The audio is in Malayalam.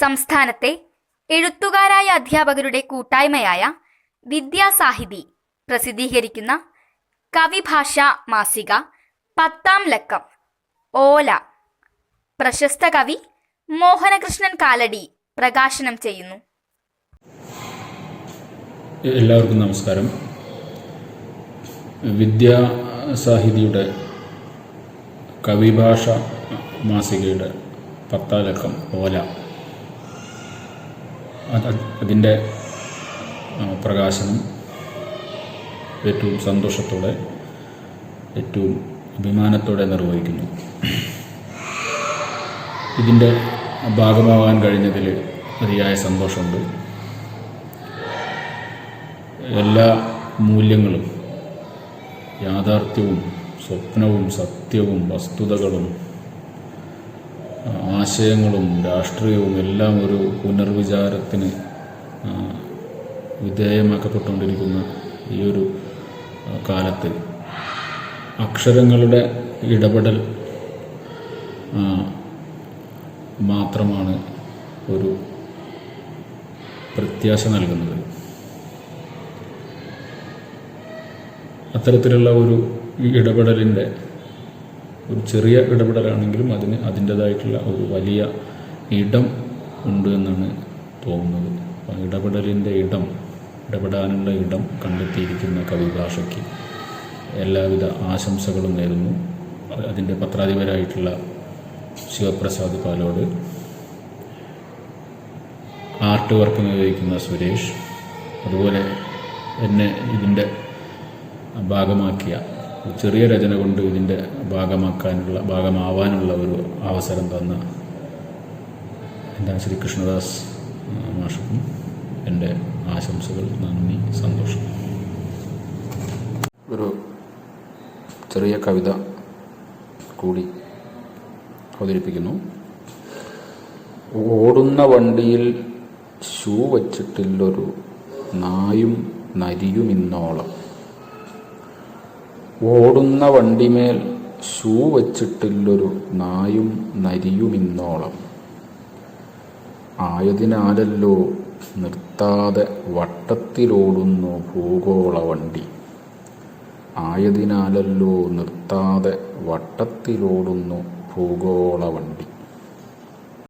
സംസ്ഥാനത്തെ എഴുത്തുകാരായ അധ്യാപകരുടെ കൂട്ടായ്മയായ വിദ്യാസാഹിതി പ്രസിദ്ധീകരിക്കുന്ന കവിഭാഷ മാസിക പത്താം ലക്കം ഓല. പ്രശസ്ത കവി മോഹനകൃഷ്ണൻ കാലടി പ്രകാശനം ചെയ്യുന്നു. എല്ലാവർക്കും നമസ്കാരം. വിദ്യാസാഹിതിയുടെ കവിഭാഷ മാസികയുടെ പത്താലക്കം ഓല. അത് അതിന്റെ പ്രകാശനം ഏറ്റവും സന്തോഷത്തോടെ ഏറ്റവും അഭിമാനത്തോടെ നിർവഹിക്കുന്നു. ഇതിന്റെ ഭാഗമാവാൻ കഴിഞ്ഞതിൽ അതിയായ സന്തോഷമുണ്ട്. എല്ലാ മൂല്യങ്ങളും യാഥാർത്ഥ്യവും സ്വപ്നവും സത്യവും വസ്തുതകളും ആശയങ്ങളും രാഷ്ട്രീയവും എല്ലാം ഒരു പുനർവിചാരത്തിന് വിധേയമാക്കപ്പെട്ടുകൊണ്ടിരിക്കുന്ന ഈ ഒരു കാലത്ത്. അക്ഷരങ്ങളുടെ ഇടപെടൽ മാത്രമാണ് ഒരു പ്രത്യാശ നൽകുന്നത്. അത്തരത്തിലുള്ള ഒരു ഇടപെടലിന്റെ ഒരു ചെറിയ ഇടപെടലാണെങ്കിലും അതിന് അതിന്റെതായിട്ടുള്ള ഒരു വലിയ ഇടം ഉണ്ട് എന്നാണ് തോന്നുന്നത്. ഇടപെടലിന്റെ ഇടം ഇടപെടാനുള്ള ഇടം കണ്ടെത്തിയിരിക്കുന്ന കവിഭാഷയ്ക്ക് എല്ലാവിധ ആശംസകളും നേരുന്നു. അതിന്റെ പത്രാധിപരായിട്ടുള്ള ശിവപ്രസാദ് പാലോട് ആർട്ട് വർക്ക് നിർവഹിക്കുന്ന സുരേഷ് അതുപോലെ എന്നെ ഇതിന്റെ ഭാഗമാക്കിയ ചെറിയ രചന കൊണ്ട് ഇതിന്റെ ഭാഗമാക്കാനുള്ള ഭാഗമാവാനുള്ള ഒരു അവസരം തന്ന എന്റെ ശ്രീ കൃഷ്ണദാസ് മാഷക്കും എന്റെ ആശംസകൾ നന്ദി സന്തോഷം. ഒരു ചെറിയ കവിത കൂടി അവതരിപ്പിക്കുന്നു. ഓടുന്ന വണ്ടിയിൽ ഷൂ വച്ചിട്ടില്ലൊരു നായും നരിയും ഇന്നോളം ഓടുന്ന വണ്ടിമേൽ ഷൂ വച്ചിട്ടില്ലൊരു നായും നരിയുമിന്നോളം. ആയതിനാലല്ലോ നിർത്താതെ വട്ടത്തിലോടുന്നു ഭൂഗോള വണ്ടി. ആയതിനാലല്ലോ നിർത്താതെ വട്ടത്തിലോടുന്നു ഭൂഗോള വണ്ടി.